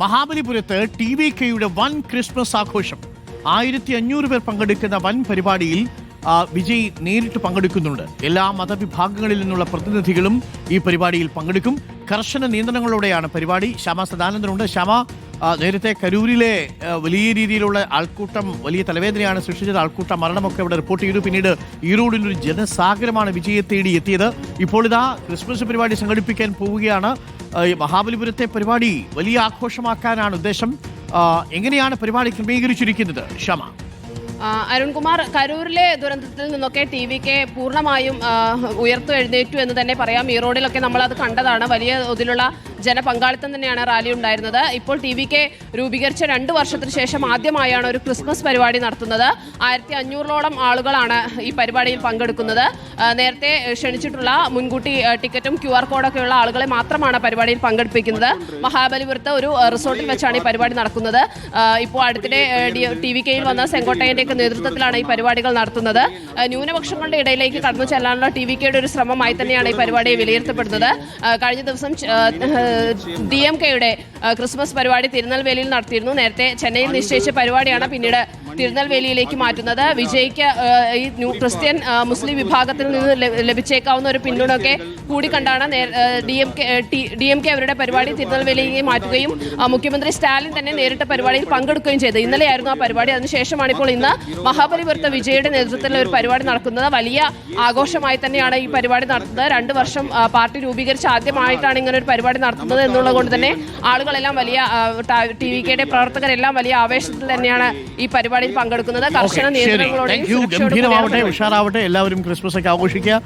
മഹാബലിപുരത്ത് T V കെയുടെ വൻ Christmas ആഘോഷം. ആയിരത്തി അഞ്ഞൂറ് പേർ പങ്കെടുക്കുന്ന വൻ പരിപാടിയിൽ വിജയ് നേരിട്ട് പങ്കെടുക്കുന്നുണ്ട്. എല്ലാ മതവിഭാഗങ്ങളിൽ നിന്നുള്ള പ്രതിനിധികളും ഈ പരിപാടിയിൽ പങ്കെടുക്കും. കർശന നിയന്ത്രണങ്ങളോടെയാണ് പരിപാടി. ശ്യാമ സദാനന്ദനുണ്ട്. ശ്യാമ നേരത്തെ കരൂരിലെ വലിയ രീതിയിലുള്ള ആൾക്കൂട്ടം വലിയ തലവേദനയാണ് സൃഷ്ടിച്ചത്. ആൾക്കൂട്ട മരണമൊക്കെ ഇവിടെ റിപ്പോർട്ട് ചെയ്തു. പിന്നീട് ഈറോഡിൽ ഒരു ജനസാഗരമാണ് വിജയെ തേടി എത്തിയത് ഇപ്പോൾ ഇതാ ക്രിസ്മസ് പരിപാടി സംഘടിപ്പിക്കാൻ പോവുകയാണ്. മഹാബലിപുരത്തെ പരിപാടി വലിയ ആഘോഷമാക്കാനാണ് ഉദ്ദേശം. എങ്ങനെയാണ് പരിപാടി ക്രമീകരിച്ചിരിക്കുന്നത്? ക്ഷമ അരുൺകുമാർ കരൂരിലെ ദുരന്തത്തിൽ നിന്നൊക്കെ ടി വി കെ പൂർണമായും ഉയർത്തു എഴുന്നേറ്റു എന്ന് തന്നെ പറയാം. ഈ റോഡിലൊക്കെ നമ്മൾ അത് കണ്ടതാണ്. വലിയ തോതിലുള്ള ജനപങ്കാളിത്തം തന്നെയാണ് റാലി ഉണ്ടായിരുന്നത്. ഇപ്പോൾ ടി വി കെ രൂപീകരിച്ച രണ്ട് വർഷത്തിന് ശേഷം ആദ്യമായാണ് ഒരു ക്രിസ്മസ് പരിപാടി നടത്തുന്നത്. ആയിരത്തി അഞ്ഞൂറോളം ആളുകളാണ് ഈ പരിപാടിയിൽ പങ്കെടുക്കുന്നത്. നേരത്തെ ക്ഷണിച്ചിട്ടുള്ള മുൻകൂട്ടി ടിക്കറ്റും ക്യു ആർ കോഡൊക്കെ ഉള്ള ആളുകളെ മാത്രമാണ് പരിപാടിയിൽ പങ്കെടുപ്പിക്കുന്നത്. മഹാബലിപുരത്ത് ഒരു റിസോർട്ടിൽ വെച്ചാണ് ഈ പരിപാടി നടക്കുന്നത്. ഇപ്പോൾ അടുത്തിടെ ടി വി കെയിൽ വന്ന സെങ്കോട്ടയന്റെ ഒക്കെ നേതൃത്വത്തിലാണ് ഈ പരിപാടികൾ നടത്തുന്നത്. ന്യൂനപക്ഷങ്ങളുടെ ഇടയിലേക്ക് കടന്നു ചെല്ലാനുള്ള ടി വി കെയുടെ ഒരു ശ്രമമായി തന്നെയാണ് ഈ പരിപാടി വിലയിരുത്തപ്പെടുന്നത്. കഴിഞ്ഞ ദിവസം ഡി എം കെയുടെ ക്രിസ്മസ് പരിപാടി തിരുനെൽവേലിയിൽ നടത്തിയിരുന്നു. നേരത്തെ ചെന്നൈയിൽ നിശ്ചയിച്ച പരിപാടിയാണ് പിന്നീട് തിരുനെൽവേലിയിലേക്ക് മാറ്റുന്നത്. വിജയ്ക്ക് ഈ ന്യൂ ക്രിസ്ത്യൻ മുസ്ലിം വിഭാഗത്തിൽ നിന്ന് ലഭിച്ചേക്കാവുന്ന ഒരു പിന്തുണയൊക്കെ കൂടി കണ്ടാണ് D M K D M K അവരുടെ പരിപാടി തിരുനെൽവേലിയിലേക്ക് മാറ്റുകയും മുഖ്യമന്ത്രി സ്റ്റാലിൻ തന്നെ നേരിട്ട് പരിപാടിയിൽ പങ്കെടുക്കുകയും ചെയ്തു. ഇന്നലെയായിരുന്നു ആ പരിപാടി. അതിനുശേഷമാണ് ഇപ്പോൾ ഇന്ന് മഹാബലിപുരത്ത് വിജയുടെ നേതൃത്വത്തിൽ ഒരു പരിപാടി നടക്കുന്നത്. വലിയ ആഘോഷമായി തന്നെയാണ് ഈ പരിപാടി നടത്തുന്നത് രണ്ട് വർഷം പാർട്ടി രൂപീകരിച്ച ആദ്യമായിട്ടാണ് ഇങ്ങനെ ഒരു പരിപാടി നടത്തുന്നത് എന്നുള്ളത് കൊണ്ട് തന്നെ ആളുകളെല്ലാം വലിയ ടി വി കെയുടെ പ്രവർത്തകരെല്ലാം വലിയ ആവേശത്തിൽ തന്നെയാണ് ഈ പരിപാടിയിൽ പങ്കെടുക്കുന്നത്. കർശന നിയന്ത്രണങ്ങളോടെ ഗംഭീരമാവട്ടെ ഉഷാറാവട്ടെ. എല്ലാവരും ക്രിസ്മസ് ഒക്കെ ആഘോഷിക്കുക.